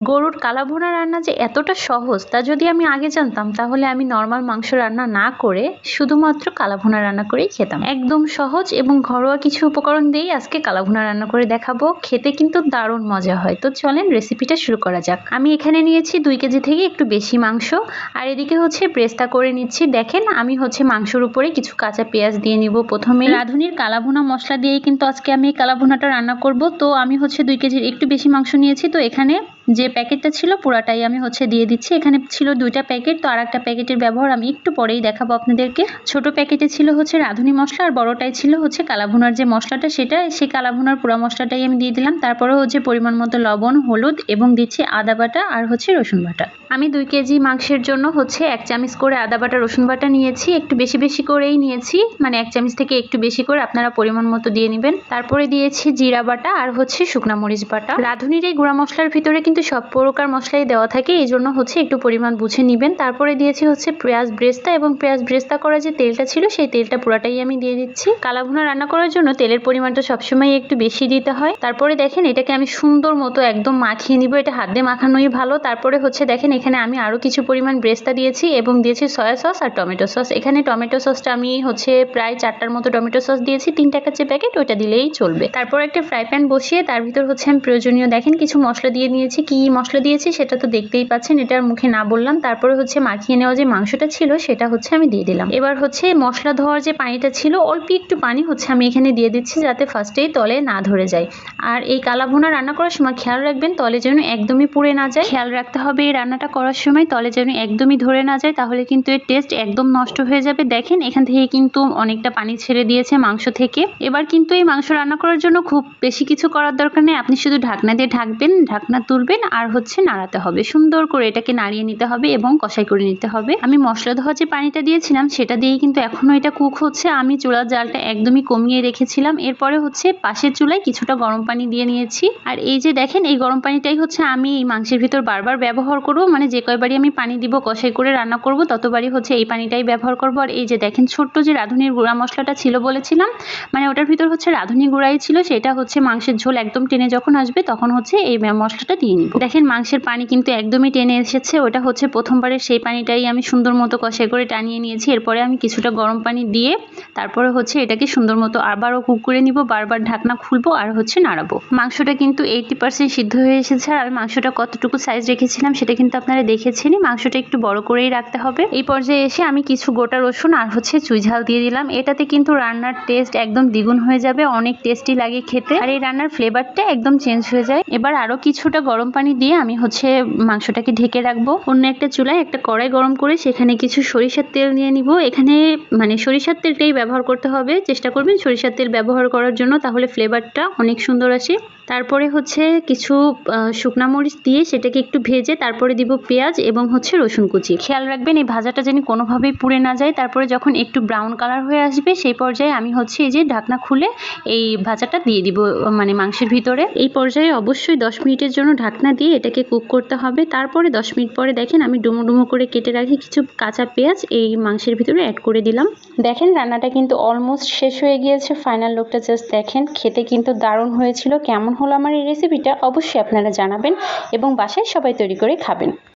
গরুর কালাভুনা রান্না যে এতটা সহজ, তা যদি আমি আগে জানতাম, তাহলে আমি নর্মাল মাংস রান্না না করে শুধুমাত্র কালাভুনা রান্না করেই খেতাম। একদম সহজ এবং ঘরোয়া কিছু উপকরণ দিয়েই আজকে কালাভুনা রান্না করে দেখাবো। খেতে কিন্তু দারুণ মজা হয়। তো চলেন রেসিপিটা শুরু করা যাক। আমি এখানে নিয়েছি দুই কেজি থেকে একটু বেশি মাংস। আর এদিকে হচ্ছে ব্রেস্তা করে নিচ্ছি। দেখেন, আমি হচ্ছে মাংসর উপরে কিছু কাঁচা পেঁয়াজ দিয়ে নিব প্রথমে। রাঁধুনির কালাভুনা মশলা দিয়েই কিন্তু আজকে আমি এই কালাভুনাটা রান্না করব। তো আমি হচ্ছে দুই কেজির একটু বেশি মাংস নিয়েছি। তো এখানে যে প্যাকেটটা ছিল পুরাটাই আমি হচ্ছে দিয়ে দিচ্ছি। এখানে ছিল দুইটা প্যাকেট, তো আর একটা প্যাকেটের ব্যবহার আমি একটু পরেই দেখাবো আপনাদেরকে। ছোট প্যাকেটে ছিল হচ্ছে রাঁধুনি মশলা আর বড়টাই ছিল হচ্ছে কালাভুনার যে মশলাটা সেটা, সেই কালাভুনার পুরা মশলাটাই আমি দিয়ে দিলাম। তারপরে হচ্ছে পরিমাণ মতো লবণ, হলুদ এবং দিচ্ছি আদা বাটা আর হচ্ছে রসুন বাটা। আমি দুই কেজি মাংসের জন্য হচ্ছে এক চামচ করে আদা বাটা, রসুন বাটা নিয়েছি। একটু বেশি বেশি করেই নিয়েছি মানে এক চামচ থেকে একটু বেশি করে আপনারা পরিমাণ মতো দিয়ে নেবেন। তারপরে দিয়েছি জিরা বাটা আর হচ্ছে শুকনা মরিচ বাটা। রাঁধুনির এই গুঁড়া মশলার ভিতরে কিন্তু সব প্রকার মশলাই দেওয়া থাকে, এই জন্য হচ্ছে একটু পরিমাণ বুঝে নেবেন। তারপরে দিয়েছি হচ্ছে পেঁয়াজ ব্রেস্তা এবং পেঁয়াজ ব্রেস্তা করা যে তেলটা ছিল, সেই তেলটা পুরাটাই আমি দিয়ে দিচ্ছি। কালাভুনা রান্না করার জন্য তেলের পরিমাণটা সবসময় একটু বেশি দিতে হয়। তারপরে দেখেন এটাকে আমি সুন্দর মতো একদম মাখিয়ে নিব, এটা হাত দিয়ে মাখানোই ভালো। তারপরে হচ্ছে দেখেন এখানে আমি আরও কিছু পরিমাণ ব্রেস্তা দিয়েছি এবং দিয়েছি সয়া সস আর টমেটো সস। এখানে টমেটো সসটা আমি হচ্ছে প্রায় চারটার মতো টমেটো সস দিয়েছি তিন টাকার যে প্যাকেট, ওইটা দিলেই চলবে। তারপর একটা ফ্রাই প্যান বসিয়ে তার ভিতর হচ্ছে আমি প্রয়োজনীয় দেখেন কিছু মশলা দিয়ে নিয়েছি কি মশলা দিয়েছি সেটা তো দেখতেই পাচ্ছেন এটার মুখে না বললাম। তারপরে হচ্ছে মাখিয়ে নেওয়া যে মাংসটা ছিল সেটা হচ্ছে আমি দিয়ে দিলাম। এবার হচ্ছে মশলা ধোয়ার যে পানিটা ছিল, অল্প একটু পানি হচ্ছে আমি এখানে দিয়ে দিচ্ছি যাতে ফার্স্টেই তলে না ধরে যায়। আর এই কালা ভুনা রান্না করার সময় খেয়াল রাখবেন, তলে যেন একদমই পুড়ে না যায়। খেয়াল রাখতে হবে এই রান্নাটা করার সময়, তলে যেন একদমই ধরে না যায়, তাহলে কিন্তু এর টেস্ট একদম নষ্ট হয়ে যাবে। দেখেন, এখান থেকে কিন্তু অনেকটা পানি ছেড়ে দিয়েছে মাংস থেকে। এবার কিন্তু এই মাংস রান্না করার জন্য খুব বেশি কিছু করার দরকার নেই। আপনি শুধু ঢাকনা দিয়ে ঢাকবেন, ঢাকনা তুলবেন আর হচ্ছে নাড়াতে হবে। সুন্দর করে এটাকে নাড়িয়ে নিতে হবে এবং কষাই করে নিতে হবে। আমি মশলা ধোয়া যে পানিটা দিয়েছিলাম সেটা দিয়েই কিন্তু এখনও এটা কুক হচ্ছে। আমি চুলার জালটা একদমই কমিয়ে রেখেছিলাম। এরপরে হচ্ছে পাশের চুলায় কিছুটা গরম পানি দিয়ে নিয়েছি। আর এই যে দেখেন, এই গরম পানিটাই হচ্ছে আমি এই মাংসের ভিতর বারবার ব্যবহার করব। মানে যে কয়বারই আমি পানি দিব, কষাই করে রান্না করব, ততবারই হচ্ছে এই পানিটাই ব্যবহার করব। আর এই যে দেখেন, ছোট্ট যে রাঁধুনির গুঁড়া মশলাটা ছিল বলেছিলাম মানে ওটার ভিতর হচ্ছে রাঁধুনি গুঁড়াই ছিল, সেটা হচ্ছে মাংসের ঝোল একদম টেনে যখন আসবে, তখন হচ্ছে এই মশলাটা দিয়ে নিব দেখেন, মাংসের পানি কিন্তু একদমই টেনে এসেছে। ওটা হচ্ছে প্রথমবারের সেই পানিটাই আমি সুন্দর মতো কষাই করে টানিয়ে নিয়েছি। এরপরে আমি কিছুটা গরম পানি দিয়ে তারপরে হচ্ছে এটাকে সুন্দর মতো আবারও কুক করে নিব, বারবার ঢাকনা খুলবো আর হচ্ছে নাড়াবো। মাংসটা কিন্তু এইটি পার্সেন্ট সিদ্ধ হয়ে এসেছে আর আমি মাংসটা কতটুকু সাইজ রেখেছিলাম সেটা কিন্তু আপনারা দেখেছেনই। মাংসটা একটু বড় করেই রাখতে হবে। এই পর্যায়ে এসে আমি কিছু গোটা রসুন আর হচ্ছে চুই ঝাল দিয়ে দিলাম। এটাতে কিন্তু রান্নার টেস্ট একদম দ্বিগুণ হয়ে যাবে, অনেক টেস্টি লাগে খেতে। আর এই রান্নার ফ্লেভারটা একদম চেঞ্জ হয়ে যায়। এবার আরও কিছুটা গরম পানি দিয়ে আমি হচ্ছে মাংসটাকে ঢেকে রাখব। অন্য একটা চুলায় একটা কড়াই গরম করে সেখানে কিছু সরিষার তেল নিয়ে নিব। এখানে মানে সরিষার তেলটাই ব্যবহার করতে হবে। চেষ্টা করবেন সরিষার তেল ব্যবহার করার জন্য, তাহলে ফ্লেভারটা অনেক সুন্দর আসে। তারপরে হচ্ছে কিছু শুকনা মরিচ দিয়ে সেটাকে একটু ভেজে তারপরে দিব পেঁয়াজ এবং হচ্ছে রসুন কুচি। খেয়াল রাখবেন এই ভাজাটা যেন কোনোভাবেই পুড়ে না যায়। তারপরে যখন একটু ব্রাউন কালার হয়ে আসবে, সেই পর্যায়ে আমি হচ্ছে এই যে ঢাকনা খুলে এই ভাজাটা দিয়ে দিব মানে মাংসের ভিতরে। এই পর্যায়ে অবশ্যই দশ মিনিটের জন্য ঢাকনা দিয়ে এটাকে কুক করতে হবে। তারপরে দশ মিনিট পরে দেখেন আমি ডুমো ডুমো করে কেটে রাখি কিছু কাঁচা পেঁয়াজ, এই মাংসের ভিতরে অ্যাড করে দিলাম। দেখেন রান্নাটা কিন্তু অলমোস্ট শেষ হয়ে গিয়েছে। ফাইনাল লোকটা জাস্ট দেখেন। খেতে কিন্তু দারুণ হয়েছিল। কেমন হলো আমার এই রেসিপিটা অবশ্যই আপনারা জানাবেন এবং বাসায় সবাই তৈরি করে খাবেন।